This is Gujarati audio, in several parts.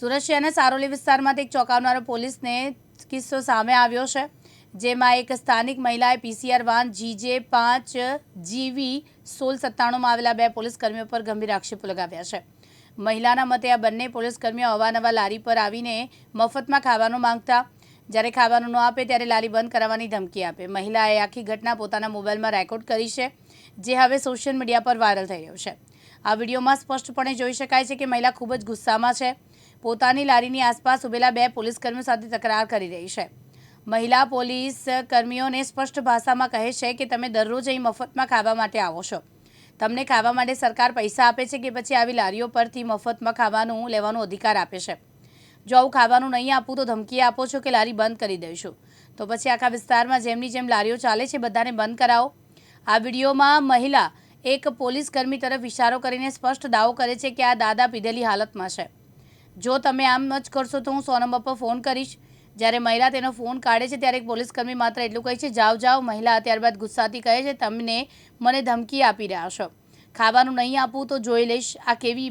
સુરત શહેરના સારોલી વિસ્તારમાંથી એક ચોંકાવનારો પોલીસને કિસ્સો સામે આવ્યો છે, જેમાં એક સ્થાનિક મહિલાએ પીસીઆર વાન જીજે પાંચ જીવી સોળ સત્તાણુંમાં આવેલા બે પોલીસ કર્મીઓ પર ગંભીર આક્ષેપો લગાવ્યા છે. મહિલાના મતે આ બંને પોલીસ કર્મીઓ અવાનવા લારી પર આવીને મફતમાં ખાવાનું માંગતા, જ્યારે ખાવાનું ન આપે ત્યારે લારી બંધ કરાવવાની ધમકી આપે. મહિલાએ આખી ઘટના પોતાના મોબાઈલમાં રેકોર્ડ કરી છે, જે હવે સોશિયલ મીડિયા પર વાયરલ થઈ રહ્યો છે. આ વિડીયોમાં સ્પષ્ટપણે જોઈ શકાય છે કે મહિલા ખૂબ જ ગુસ્સામાં છે પોતાની લારીની આસપાસ ઉભેલા બે પોલીસ કર્મીઓ સાથે તકરાર કરી રહી છે. મહિલા પોલીસ કર્મીઓને સ્પષ્ટ ભાષામાં કહે છે કે તમે દરરોજ અહીં મફતમાં ખાવા માટે આવો છો. તમને ખાવા માટે સરકાર પૈસા આપે છે કે પછી આવી લારીઓ પરથી મફતમાં ખાવાનું લેવાનો અધિકાર આપે છે. જો આવું ખાવાનું નહીં આપું તો ધમકી આપો છો કે લારી બંધ કરી દઈશું. તો પછી આખા વિસ્તારમાં જેમની જેમ લારીઓ ચાલે છે બધાને બંધ કરાવો. આ વિડીયોમાં મહિલા એક પોલીસ કર્મી તરફ ઇશારો કરીને સ્પષ્ટ દાવો કરે છે કે આ દાદા પીધેલી હાલતમાં છે. જો તમે આમ જ કરશો તો હું સો નંબર પર ફોન કરીશ. જ્યારે મહિલા તેનો ફોન કાઢે છે ત્યારે એક પોલીસકર્મી માત્ર એટલું કહે છે, જાઓ જાઓ. મહિલા ત્યારબાદ ગુસ્સાથી કહે છે, તમને મને ધમકી આપી રહ્યા છો. ખાવાનું નહીં આપું તો જોઈ લઈશ આ કેવી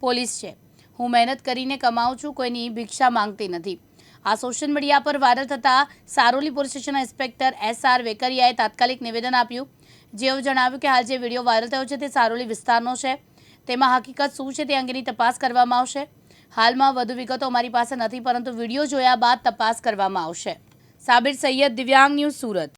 પોલીસ છે. હું મહેનત કરીને કમાઉં છું, કોઈની ભિક્ષા માંગતી નથી. આ સોશિયલ મીડિયા પર વાયરલ થતાં સારોલી પોલીસ સ્ટેશનના ઇન્સ્પેક્ટર એસ આર વેકરિયાએ તાત્કાલિક નિવેદન આપ્યું. જેઓ જણાવ્યું કે હાલ જે વીડિયો વાયરલ થયો છે તે સારોલી વિસ્તારનો છે. તેમાં હકીકત શું છે તે અંગેની તપાસ કરવામાં આવશે. હાલમાં વધુ વિગતો અમારી પાસે નથી, પરંતુ વીડિયો જોયા બાદ તપાસ કરવામાં આવશે. સાબિર સૈયદ, દિવ્યાંગ ન્યૂઝ સુરત.